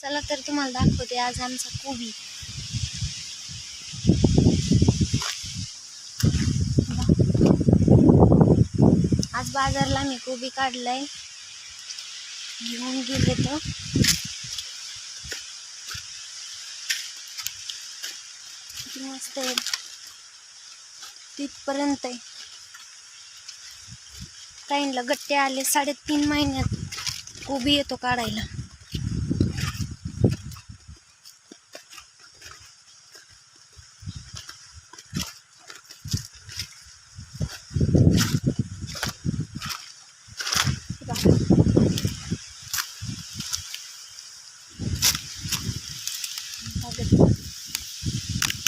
चला तर तुम्हाला दाखवते आज आमचा कोबी. आज बाजारला मी कोबी काढलाय. घेऊन गेले तर. मस्त आहे. तिथपर्यंत आहे. काहींना गट्टे आले साडेतीन महिन्यात कोबी येतो काढायला.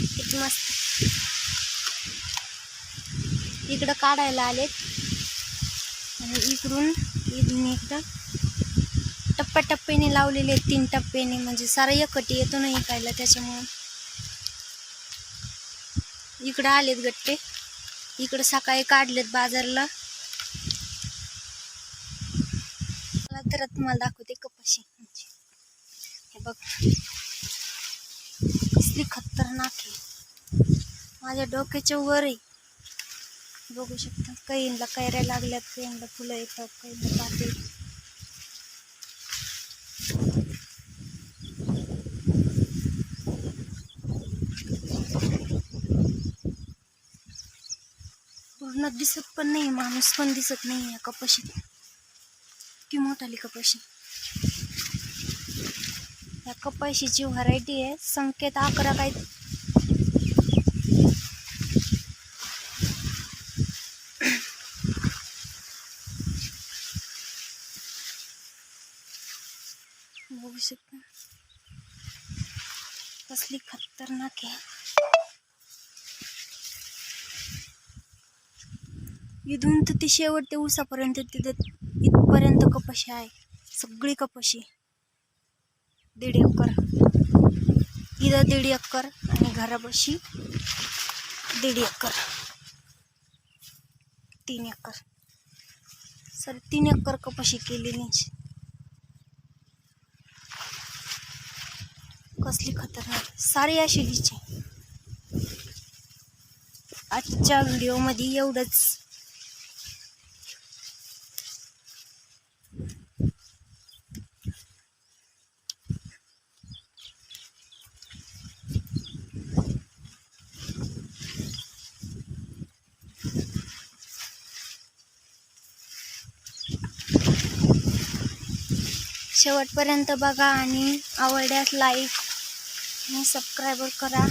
किती मस्त इकडं काढायला आलेत आणि इकडून इकडून इकडं टप्प्याटप्प्याने लावलेले आहेत तीन टप्प्याने. म्हणजे सारा एकटी येतो ना इकायला त्याच्यामुळं. इकडं आलेत गट्टे. इकडं सकाळी काढलेत बाजारला. मला तर तुम्हाला दाखवते कपाशी. हे बघ. कसली खतरनाक आहे. माझ्या डोक्याच्या वर आहे बघू शकता कैनला कैऱ्या लागल्यात कैनला फुलं येतात कैनला पाते. पूर्ण दिसत पण नाही माणूस पण दिसत नाही या कपाशीत. किती मोठाली कपाशी. या कपाशीची व्हरायटी आहे. संकेत अकरा काय? बघू शकता. कसली खतरनाक आहे. इथून तर ते शेवट ते उसापर्यंत तिथं इथपर्यंत कपाशी आहे. सगळी कपाशी. दीड एकर. इथं दीड एकर आणि घरापाशी दीड एकर. तीन एकर. सर तीन एकर कपाशी केलेली कसली खतरनाक. सारी अशी हिची आजच्या व्हिडिओमध्ये एवढंच. शेवटपर्यंत बघा आणि आवडल्यास लाईक आणि सबस्क्राईबर करा.